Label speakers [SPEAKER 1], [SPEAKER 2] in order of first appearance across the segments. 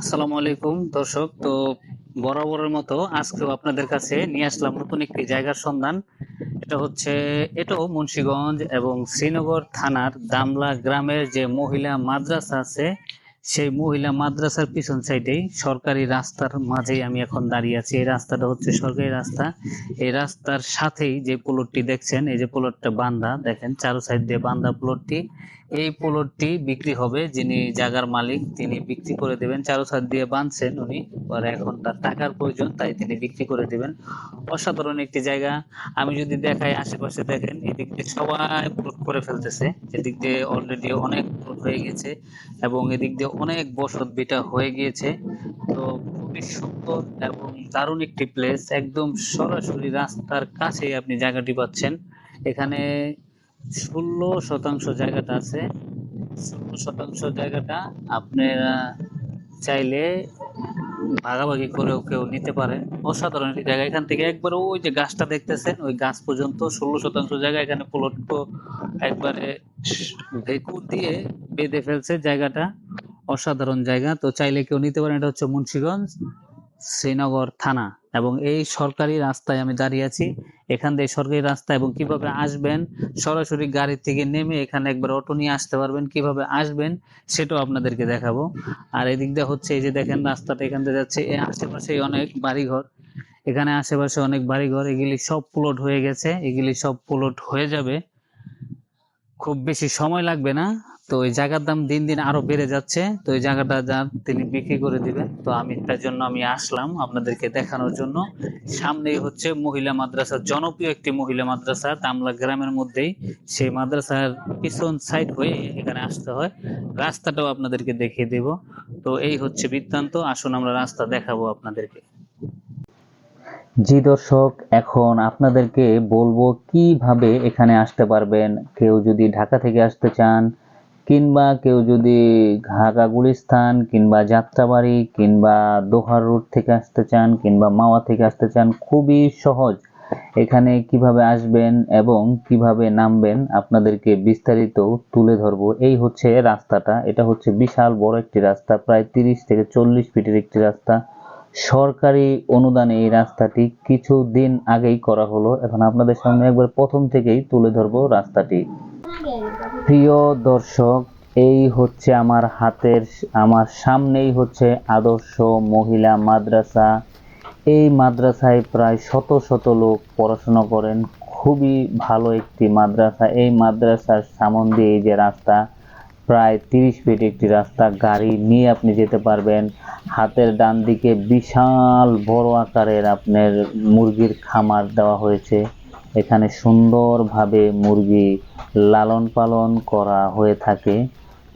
[SPEAKER 1] আসসালামু আলাইকুম, দর্শক। তো বরাবরের মতো আজকেও আপনাদের কাছে নিয়ে আসলাম নতুন একটি জায়গার সন্ধান। এটা হচ্ছে এটাও মুন্সীগঞ্জ এবং শ্রীনগর থানার দামলা গ্রামের যে মহিলা মাদ্রাসা আছে সেই মহিলা মাদ্রাসার পিছন সাইডেই সরকারি রাস্তার মাঝেই আমি এখন দাঁড়িয়ে আছি। এই রাস্তাটা হচ্ছে সরকারি রাস্তা। এই রাস্তার সাথেই যে প্লটটি দেখছেন, এই যে প্লটটা বান্ধা দেখেন চারো সাইড দিয়ে বান্ধা প্লটটি এই প্লটটি বিক্রি হবে যিনি জায়গার মালিক, তিনি বিক্রি করে দেবেন। চারো সাইড দিয়ে বাঁধছেন উনি আর এখন তার টাকার প্রয়োজন, তাই তিনি বিক্রি করে দেবেন। অসাধারণ একটি জায়গা। আমি যদি দেখাই আশেপাশে, দেখেন এদিক দিয়ে সবাই প্লট করে ফেলতেছে। এদিক দিয়ে অলরেডি অনেক প্লট হয়ে গেছে এবং এদিক দিয়ে অনেক বসত বিটা হয়ে গিয়েছে। তো খুবই সুন্দর এবং দারুণ একটি প্লেস একদম সরাসরি রাস্তার কাছেই আপনি জায়গাটি পাচ্ছেন। এখানে ষোলো শতাংশ জায়গাটা আছে। ষোলো শতাংশ জায়গাটা আপনারা চাইলে ভাগাভাগি করেও কেউ নিতে পারেন। অসাধারণ একটি জায়গা। এখান থেকে একবারে ওই যে গাছটা দেখতেছেন, ওই গাছ পর্যন্ত ষোলো শতাংশ জায়গা এখানে প্লট একবারে ভেকুর দিয়ে বেঁধে ফেলছে জায়গাটা। অসাধারণ জায়গা। তো চাইলে কেউ নিতে পারেন, এটা হচ্ছে মুন্সিগঞ্জ শ্রীনগর থানা। এবং এই সরকারি রাস্তায় আমি দাঁড়িয়ে আছি। এখান দিয়ে সরকারি রাস্তা এবং কীভাবে আসবেন, সরাসরি গাড়ি থেকে নেমে এখানে একবার অটো নিয়ে আসতে পারবেন, কীভাবে আসবেন সেটাও আপনাদেরকে দেখাবো। আর এদিক দিয়ে হচ্ছে এই যে দেখেন রাস্তাটা, এখান দিয়ে যাচ্ছে আশেপাশে অনেক বাড়িঘর। এখানে আশেপাশে অনেক বাড়িঘর, এগুলি সব প্লট হয়ে গেছে, এগুলি সব প্লট হয়ে যাবে। খুব বেশি সময় লাগবে না তো ওই জায়গার দাম দিন দিন আরও বেড়ে যাচ্ছে। তো ওই জায়গাটা যা তিনি বিক্রি করে দিবেন। তো আমি তার জন্য আমি আসলাম আপনাদেরকে দেখানোর জন্য। সামনেই হচ্ছে মহিলা মাদ্রাসা, জনপ্রিয় একটি মহিলা মাদ্রাসা তামলা গ্রামের মধ্যেই। সেই মাদ্রাসার পিছন সাইড হয়ে এখানে আসতে হয়। রাস্তাটাও আপনাদেরকে দেখিয়ে দেব। তো এই হচ্ছে বৃত্তান্ত। আসুন আমরা রাস্তা দেখাবো আপনাদেরকে।
[SPEAKER 2] জি দর্শক, এখন আপনাদেরকে বলব কীভাবে এখানে আসতে পারবেন। কেউ যদি ঢাকা থেকে আসতে চান কিংবা কেউ যদি ঢাকা গুলিস্তান কিংবা যাত্রাবাড়ি কিংবা দোহার রোড থেকে আসতে চান কিংবা মাওয়া থেকে আসতে চান, খুবই সহজ। এখানে কীভাবে আসবেন এবং কীভাবে নামবেন আপনাদেরকে বিস্তারিত তুলে ধরবো। এই হচ্ছে রাস্তাটা। এটা হচ্ছে বিশাল বড় একটি রাস্তা, প্রায় তিরিশ থেকে চল্লিশ ফিটের একটি রাস্তা। সরকারি অনুদানে এই রাস্তাটি কিছুদিন আগেই করা হলো। এখন আপনাদের সামনে একবার প্রথম থেকেই তুলে ধরবো রাস্তাটি। প্রিয় দর্শক, এই হচ্ছে আমার হাতের আমার সামনেই হচ্ছে আদর্শ মহিলা মাদ্রাসা। এই মাদ্রাসায় প্রায় শত শত লোক পড়াশোনা করেন। খুবই ভালো একটি মাদ্রাসা। এই মাদ্রাসার সামন দিয়ে এই যে রাস্তা, প্রায় তিরিশ ফিট একটি রাস্তা, গাড়ি নিয়ে আপনি যেতে পারবেন। হাতের ডান দিকে বিশাল বড় আকারের আপনার মুরগির খামার দেওয়া হয়েছে। এখানে সুন্দরভাবে মুরগি লালন পালন করা হয়ে থাকে।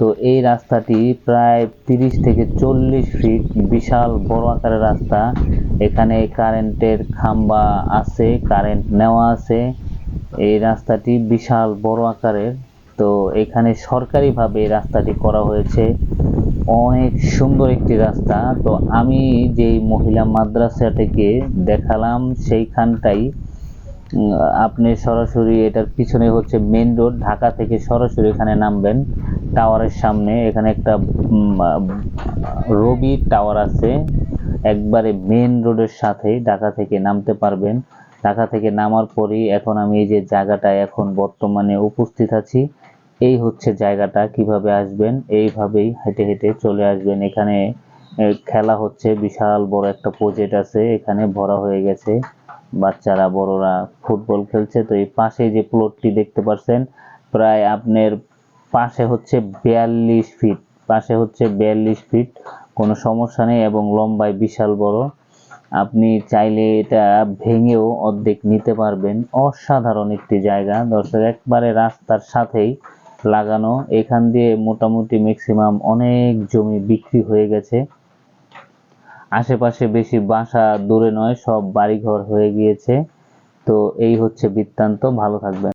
[SPEAKER 2] তো এই রাস্তাটি প্রায় তিরিশ থেকে চল্লিশ ফিট বিশাল বড় আকারের রাস্তা। এখানে কারেন্টের খাম্বা আছে, কারেন্ট নেওয়া আছে। এই রাস্তাটি বিশাল বড় আকারের। তো এখানে সরকারিভাবে এই রাস্তাটি করা হয়েছে। অনেক সুন্দর একটি রাস্তা। তো আমি যেই মহিলা মাদ্রাসাটিকে দেখালাম, সেইখানটাই আপনি সরাসরি এটার পিছনে হচ্ছে মেন রোড ঢাকা থেকে সরাসরি এখানে নামবেন। টাওয়ারের সামনে এখানে একটা রবি টাওয়ার আছে। একবারে মেন রোডের সাথে ঢাকা থেকে নামতে পারবেন। ঢাকা থেকে নামার পরেই এখন আমি এই যে জায়গাটায় এখন বর্তমানে উপস্থিত আছি, এই হচ্ছে জায়গাটা, কীভাবে আসবেন, এইভাবেই হেঁটে হেঁটে চলে আসবেন। এখানে খেলা হচ্ছে, বিশাল বড় একটা প্রজেক্ট আছে, এখানে ভরা হয়ে গেছে। বাচ্চারা, বড়রা ফুটবল খেলছে। তো এই পাশে যে প্লটটি দেখতে পাচ্ছেন প্রায় আপনার পাশে হচ্ছে বিয়াল্লিশ ফিট পাশে হচ্ছে বিয়াল্লিশ ফিট কোনো সমস্যা নেই এবং লম্বায় বিশাল বড়। আপনি চাইলে এটা ভেঙেও অর্ধেক নিতে পারবেন। অসাধারণ একটি জায়গা। দর্শক, একবারে রাস্তার সাথেই লাগানো। এখান দিয়ে মোটামুটি ম্যাক্সিমাম অনেক জমি বিক্রি হয়ে গেছে। আশেপাশে বেশি বাসা দূরে নয়, সব বাড়িঘর হয়ে গিয়েছে। তো এই হচ্ছে বৃত্তান্ত, ভালো থাকবেন।